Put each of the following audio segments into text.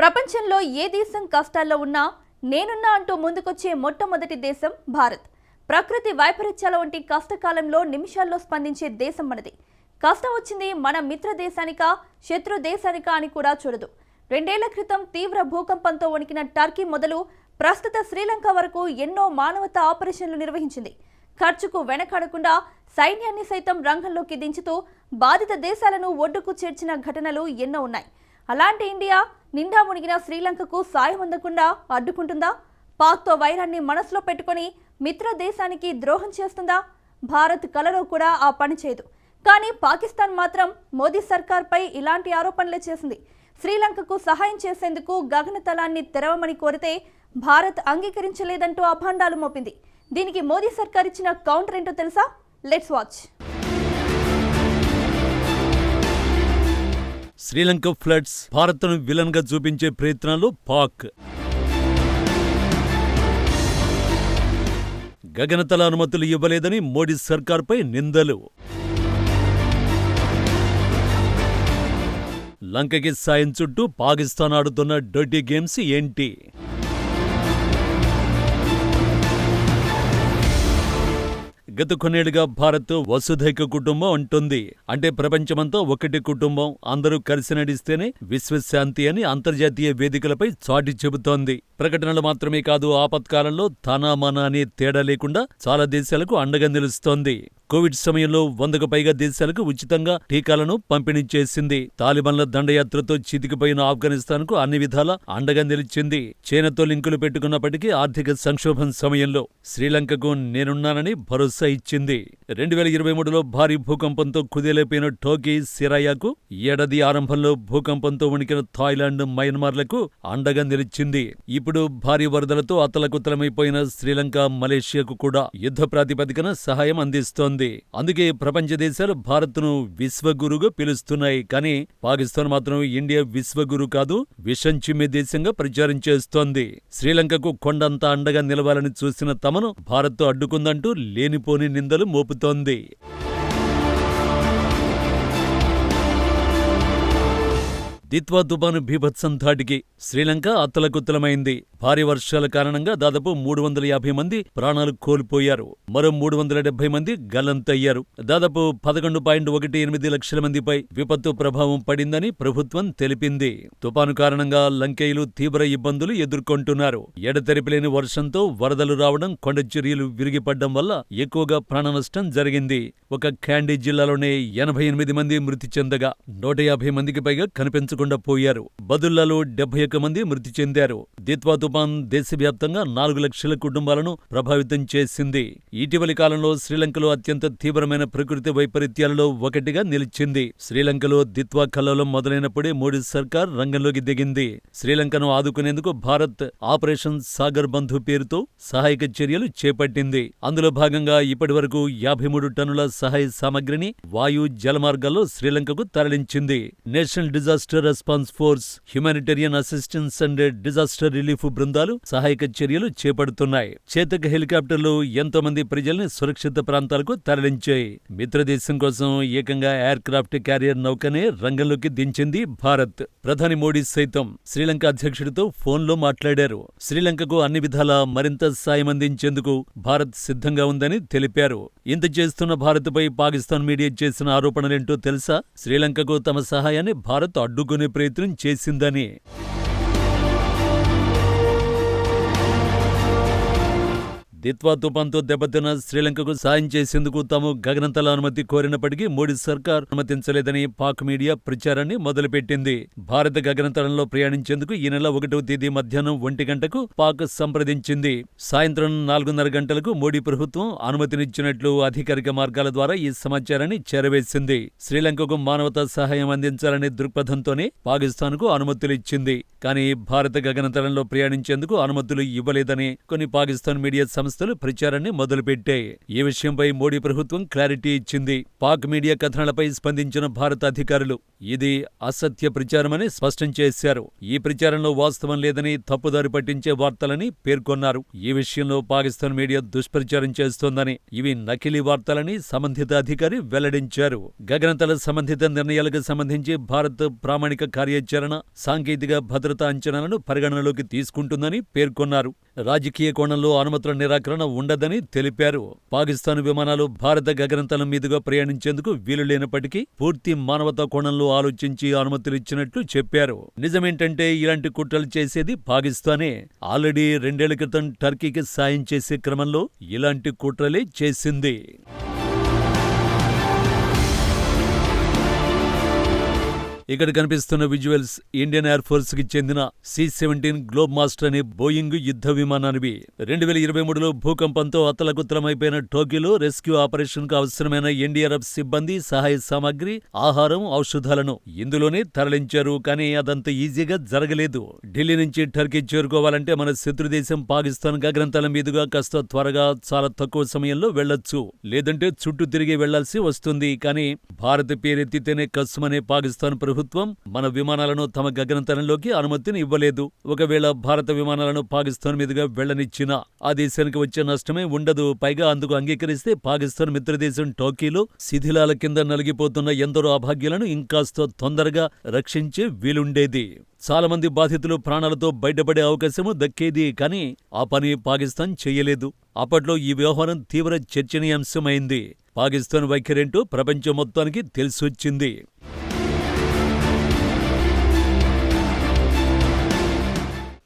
ప్రపంచంలో ఏ దేశం కష్టాల్లో ఉన్నా నేనున్నా అంటూ ముందుకొచ్చే మొట్టమొదటి దేశం భారత్. ప్రకృతి వైపరీత్యాల వంటి కష్టకాలంలో నిమిషాల్లో స్పందించే దేశం మనది. కష్టం వచ్చింది మన మిత్ర దేశానికా శత్రు దేశానికా అని కూడా చూడదు. రెండేళ్ళ క్రితం తీవ్ర భూకంపంతో వణికిన టర్కీ మొదలు ప్రస్తుత శ్రీలంక వరకు ఎన్నో మానవతా ఆపరేషన్లు నిర్వహించింది. ఖర్చుకు వెనకాడకుండా సైన్యాన్ని సైతం రంగంలోకి దించుతూ బాధిత దేశాలను ఒడ్డుకు చేర్చిన ఘటనలు ఎన్నో ఉన్నాయి. అలాంటి ఇండియా నిండా మునిగిన శ్రీలంకకు సాయం అందకుండా అడ్డుకుంటుందా? పాక్తో వైరాన్ని మనసులో పెట్టుకొని మిత్ర దేశానికి ద్రోహం చేస్తుందా? భారత్ కలలో కూడా ఆ పని చేయదు. కానీ పాకిస్తాన్ మాత్రం మోదీ సర్కార్పై ఇలాంటి ఆరోపణలే చేసింది. శ్రీలంకకు సహాయం చేసేందుకు గగనతలాన్ని తెరవమని కోరితే భారత్ అంగీకరించలేదంటూ అభాండాలు మోపింది. దీనికి మోదీ సర్కార్ ఇచ్చిన కౌంటర్ ఏంటో తెలుసా? లెట్స్ వాచ్ శ్రీలంక ఫ్లడ్స్ భారత్ను విలన్గా చూపించే ప్రయత్నాలు పాక్. గగనతల అనుమతులు ఇవ్వలేదని మోడీ సర్కార్పై నిందలు. లంకకి సాయం చుట్టూ పాకిస్తాన్ ఆడుతున్న డర్టీ గేమ్స్ ఏంటి? గత కొన్నేళ్ళుగా భారత్ వసుధైక కుటుంబం అంటుంది. అంటే ప్రపంచమంతా ఒకటి కుటుంబం. అందరూ కలిసి నడిస్తేనే విశ్వశాంతి అని అంతర్జాతీయ వేదికలపై చాటి చెబుతోంది. ప్రకటనలు మాత్రమే కాదు ఆపత్కాలంలో తానామానా అనే తేడా లేకుండా చాలా దేశాలకు అండగా నిలుస్తోంది. కోవిడ్ సమయంలో వందకు పైగా దేశాలకు ఉచితంగా టీకాలను పంపిణీ చేసింది. తాలిబాన్ల దండయాత్రతో చితికిపోయిన ఆఫ్ఘనిస్తాన్కు అన్ని విధాలా అండగా నిలిచింది. చైనాతో లింకులు పెట్టుకున్నప్పటికీ ఆర్థిక సంక్షోభం సమయంలో శ్రీలంకకు నేనున్నానని భరోసా ఇచ్చింది. రెండు వేల ఇరవై మూడులో భారీ భూకంపంతో కుదేలైపోయిన టోకీ సిరాయాకు ఏడాది ఆరంభంలో భూకంపంతో వణికిన థాయిలాండ్ మయన్మార్లకు అండగా నిలిచింది. ఇప్పుడు భారీ వరదలతో అతలకుతలమైపోయిన శ్రీలంక మలేషియాకు కూడా యుద్ధ ప్రాతిపదికన సహాయం అందిస్తోంది. అందుకే ప్రపంచ దేశాలు భారత్ను విశ్వగురుగా పిలుస్తున్నాయి. కానీ పాకిస్తాన్ మాత్రం ఇండియా విశ్వగురు కాదు విషం చిమ్మే దేశంగా ప్రచారం చేస్తోంది. శ్రీలంకకు కొండంత అండగా నిలవాలని చూసిన తమను భారత్ అడ్డుకుందంటూ లేనిపోని నిందలు మోపుతోంది. దిత్వా తుపాను భీభత్సం ధాటికి శ్రీలంక అత్తలకుత్తలమైంది. భారీ వర్షాల కారణంగా దాదాపు మూడు వందల యాభై మంది ప్రాణాలు కోల్పోయారు. మరో మూడు వందల డెబ్బై మంది గల్లంతయ్యారు. దాదాపు పదకొండు పాయింట్ ఒకటి ఎనిమిది లక్షల మందిపై విపత్తు ప్రభావం పడిందని ప్రభుత్వం తెలిపింది. తుపాను కారణంగా లంకేయులు తీవ్ర ఇబ్బందులు ఎదుర్కొంటున్నారు. ఎడతెరిపిలేని వర్షంతో వరదలు రావడం కొండ చర్యలు విరిగిపడ్డం వల్ల ఎక్కువగా ప్రాణనష్టం జరిగింది. ఒక క్యాండీ జిల్లాలోనే ఎనభై ఎనిమిది మంది మృతి చెందగా నూట యాభై మందికి పైగా కనిపించకుండా పోయారు. బదుల్లాలో డెబ్బై ఒక్క మంది మృతి చెందారు. దిత్వా తుపాన్ దేశవ్యాప్తంగా నాలుగు లక్షల కుటుంబాలను ప్రభావితం చేసింది. ఇటీవలి కాలంలో శ్రీలంకలో అత్యంత తీవ్రమైన ప్రకృతి వైపరీత్యాలలో ఒకటిగా నిలిచింది. శ్రీలంకలో దిత్వా కల్లోలం మొదలైనప్పుడే మోడీ సర్కార్ రంగంలోకి దిగింది. శ్రీలంకను ఆదుకునేందుకు భారత్ ఆపరేషన్ సాగర్ బంధు పేరుతో సహాయక చర్యలు చేపట్టింది. అందులో భాగంగా ఇప్పటి వరకు యాభై మూడు టన్నుల సహాయ సామగ్రిని వాయు జలమార్గాల్లో శ్రీలంకకు తరలించింది. National disaster response force humanitarian assistance and disaster relief బృందాలు సహాయక చర్యలు చేపడుతున్నాయి. చేతక హెలికాప్టర్లు ఎంతో మంది ప్రజల్ని సురక్షిత ప్రాంతాలకు తరలించాయి. మిత్రదేశం కోసం ఏకంగా ఎయిర్ క్రాఫ్ట్ క్యారియర్ నౌకనే రంగంలోకి దించింది భారత్. ప్రధాని మోడీ సైతం శ్రీలంక అధ్యక్షుడితో ఫోన్లో మాట్లాడారు. శ్రీలంకకు అన్ని విధాలా మరింత సాయం అందించేందుకు భారత్ సిద్ధంగా ఉందని తెలిపారు. ఇంత చేస్తున్న భారత్పై పాకిస్తాన్ మీడియా చేసిన ఆరోపణలేంటో తెలుసా? శ్రీలంకకు తమ సహాయాన్ని భారత్ అడ్డుకునే ప్రయత్నం చేసిందని దిత్వా తుపాన్తో దెబ్బతిన్న శ్రీలంకకు సాయం చేసేందుకు తాము గగనంతల అనుమతి కోరినప్పటికీ మోడీ సర్కార్ అనుమతించలేదని పాక్ మీడియా ప్రచారాన్ని మొదలుపెట్టింది. భారత గగనంతలంలో ప్రయాణించేందుకు ఈ నెల ఒకటవ తేదీ మధ్యాహ్నం ఒంటి గంటకు పాక్ సంప్రదించింది. సాయంత్రం నాలుగున్నర గంటలకు మోడీ ప్రభుత్వం అనుమతినిచ్చినట్లు అధికారిక మార్గాల ద్వారా ఈ సమాచారాన్ని చేరవేసింది. శ్రీలంకకు మానవతా సహాయం అందించాలనే దృక్పథంతోనే పాకిస్తాన్కు అనుమతులిచ్చింది. కానీ భారత గగనంతలంలో ప్రయాణించేందుకు అనుమతులు ఇవ్వలేదని కొన్ని పాకిస్తాన్ మీడియా సంస్థలు ప్రచారాన్ని మొదలుపెట్టాయి. ఈ విషయంపై మోడీ ప్రభుత్వం క్లారిటీ ఇచ్చింది. పాక్ మీడియా కథనాలపై స్పందించిన భారత అధికారులు ఇది అసత్య ప్రచారమని స్పష్టం చేశారు. ఈ ప్రచారంలో వాస్తవం లేదని తప్పుదారి పట్టించే వార్తలని పేర్కొన్నారు. ఈ విషయంలో పాకిస్తాన్ మీడియా దుష్ప్రచారం చేస్తోందని ఇవి నకిలీ వార్తలని సంబంధిత అధికారి వెల్లడించారు. గగనతల సంబంధిత నిర్ణయాలకు సంబంధించి భారత్ ప్రామాణిక కార్యాచరణ సాంకేతిక భద్రతా అంచనాలను పరిగణనలోకి తీసుకుంటుందని పేర్కొన్నారు. రాజకీయ కోణంలో అనుమతుల నిరాకరణ ఉండదని తెలిపారు. పాకిస్తాన్ విమానాలు భారత గగనతలం మీదుగా ప్రయాణించేందుకు వీలు లేనప్పటికీ పూర్తి మానవతా కోణంలో ఆలోచించి అనుమతులిచ్చినట్లు చెప్పారు. నిజమేంటంటే ఇలాంటి కుట్రలు చేసేది పాకిస్తానే. ఆల్రెడీ రెండేళ్ళ క్రితం టర్కీకి సాయం చేసే క్రమంలో ఇలాంటి కుట్రలే చేసింది. ఇక్కడ కనిపిస్తున్న విజువల్స్ ఇండియన్ ఎయిర్ ఫోర్స్కి చెందిన సి సెవెంటీన్ గ్లోబ్ మాస్టర్ అనే బోయింగ్ యుద్ధ విమానానివి. రెండు వేల ఇరవై మూడులో భూకంపంతో అతలకుతలమైపోయిన టోక్యోలో రెస్క్యూ ఆపరేషన్కు అవసరమైన ఎన్డీఆర్ఎఫ్ సిబ్బంది సహాయ సామాగ్రి ఆహారం ఔషధాలను ఇందులోనే తరలించారు. కానీ అదంత ఈజీగా జరగలేదు. ఢిల్లీ నుంచి టర్కీ చేరుకోవాలంటే మన శత్రుదేశం పాకిస్తాన్ గగనంతల మీదుగా కాస్త త్వరగా చాలా తక్కువ సమయంలో వెళ్ళొచ్చు లేదంటే చుట్టూ తిరిగి వెళ్ళాల్సి వస్తుంది. కానీ భారత్ పేరెత్తితేనే కస్సుమనే పాకిస్తాన్ ప్రభుత్వం ప్రభుత్వం మన విమానాలను తమ గగనంతరంలోకి అనుమతిని ఇవ్వలేదు. ఒకవేళ భారత విమానాలను పాకిస్తాన్ మీదుగా వెళ్ళనిచ్చినా ఆ దేశానికి వచ్చే నష్టమే ఉండదు. పైగా అందుకు అంగీకరిస్తే పాకిస్తాన్ మిత్రదేశం టోకీలో శిథిలాల కింద నలిగిపోతున్న ఎందరో అభాగ్యులను ఇంకాస్త తొందరగా రక్షించే వీలుండేది. చాలామంది బాధితులు ప్రాణాలతో బయటపడే అవకాశము దక్కేది కానీ ఆ పని పాకిస్తాన్ చెయ్యలేదు అప్పట్లో ఈ వ్యవహారం తీవ్ర చర్చనీయాంశమైంది. పాకిస్తాన్ వైఖరేంటో ప్రపంచం మొత్తానికి తెలిసొచ్చింది.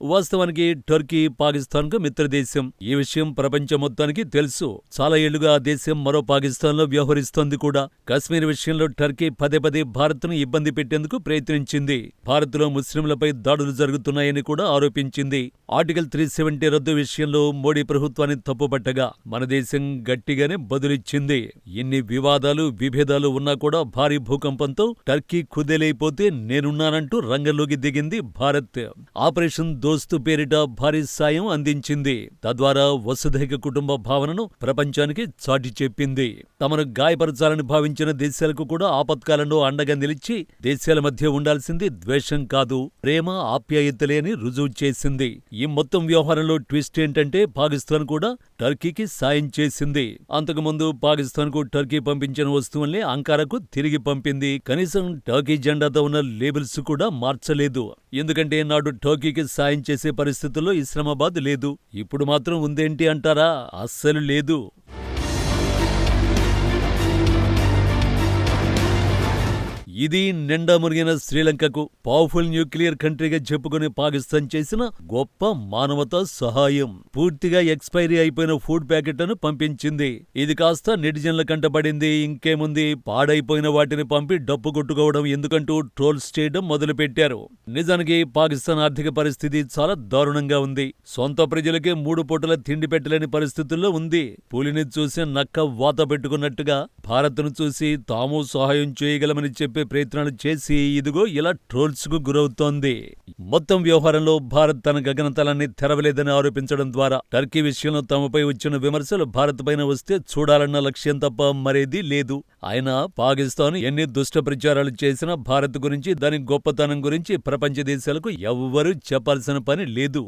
వాస్తవానికి టర్కీ పాకిస్తాన్కు మిత్రదేశం ఈ విషయం ప్రపంచం మొత్తానికి తెలుసు. చాలా ఏళ్ళుగా ఆ దేశం మరో పాకిస్తాన్లో వ్యవహరిస్తోంది కూడా. కశ్మీర్ విషయంలో టర్కీ పదే పదే భారత్ను ఇబ్బంది పెట్టేందుకు ప్రయత్నించింది. భారత్లో ముస్లింలపై దాడులు జరుగుతున్నాయని కూడా ఆరోపించింది. ఆర్టికల్ త్రీ సెవెంటీ రద్దు విషయంలో మోడీ ప్రభుత్వాన్ని తప్పుపట్టగా మన దేశం గట్టిగానే బదులిచ్చింది. ఇన్ని వివాదాలు విభేదాలు ఉన్నా కూడా భారీ భూకంపంతో టర్కీ కుదేలైపోతే నేనున్నానంటూ రంగంలోకి దిగింది భారత్. ఆపరేషన్ దోస్తు పేరిట భారీ సాయం అందించింది. తద్వారా వసుధైక కుటుంబ భావనను ప్రపంచానికి చాటి చెప్పింది. తమను గాయపరచాలని భావించిన దేశాలకు కూడా ఆపత్కాలంలో అండగా నిలిచి దేశాల మధ్య ఉండాల్సింది ద్వేషం కాదు ప్రేమ ఆప్యాయతలే అని రుజువు చేసింది. ఈ మొత్తం వ్యవహారంలో ట్విస్ట్ ఏంటంటే పాకిస్తాన్ కూడా టర్కీకి సాయం చేసింది. అంతకుముందు పాకిస్తాన్కు టర్కీ పంపించిన వస్తువుల్ని అంకారకు తిరిగి పంపింది. కనీసం టర్కీ జెండాతో ఉన్న లేబుల్స్ కూడా మార్చలేదు. ఎందుకంటే నాడు టోకీకి సాయం చేసే పరిస్థితుల్లో ఇస్లామాబాద్ లేదు. ఇప్పుడు మాత్రం ఉందేంటి అంటారా? అస్సలు లేదు. ఇది నిండా మురిగిన శ్రీలంకకు పవర్ఫుల్ న్యూక్లియర్ కంట్రీగా చెప్పుకునే పాకిస్తాన్ చేసిన గొప్ప మానవతా సహాయం. పూర్తిగా ఎక్స్పైరీ అయిపోయిన ఫుడ్ ప్యాకెట్లను పంపించింది. ఇది కాస్త నెటిజన్ల కంటపడింది. ఇంకేముంది? పాడైపోయిన వాటిని పంపి డప్పు కొట్టుకోవడం ఎందుకంటూ ట్రోల్స్ చేయడం మొదలుపెట్టారు. నిజానికి పాకిస్తాన్ ఆర్థిక పరిస్థితి చాలా దారుణంగా ఉంది. సొంత ప్రజలకే మూడు పూటల తిండి పెట్టలేని పరిస్థితుల్లో ఉంది. పులిని చూసి నక్క వాత పెట్టుకున్నట్టుగా భారత్ను చూసి తాము సహాయం చేయగలమని చెప్పే ప్రయత్నాలు చేసి ఇదిగో ఇలా ట్రోల్స్కు గురవుతోంది. మొత్తం వ్యవహారంలో భారత్ తన గగనతలాన్ని తెరవలేదని ఆరోపించడం ద్వారా టర్కీ విషయంలో తమపై వచ్చిన విమర్శలు భారత్ పైన వస్తే చూడాలన్న లక్ష్యం తప్ప మరేదీ లేదు. ఆయన పాకిస్తాన్ ఎన్ని దుష్ట ప్రచారాలు చేసినా భారత్ గురించి దాని గొప్పతనం గురించి ప్రపంచ దేశాలకు ఎవ్వరూ చెప్పాల్సిన పని లేదు.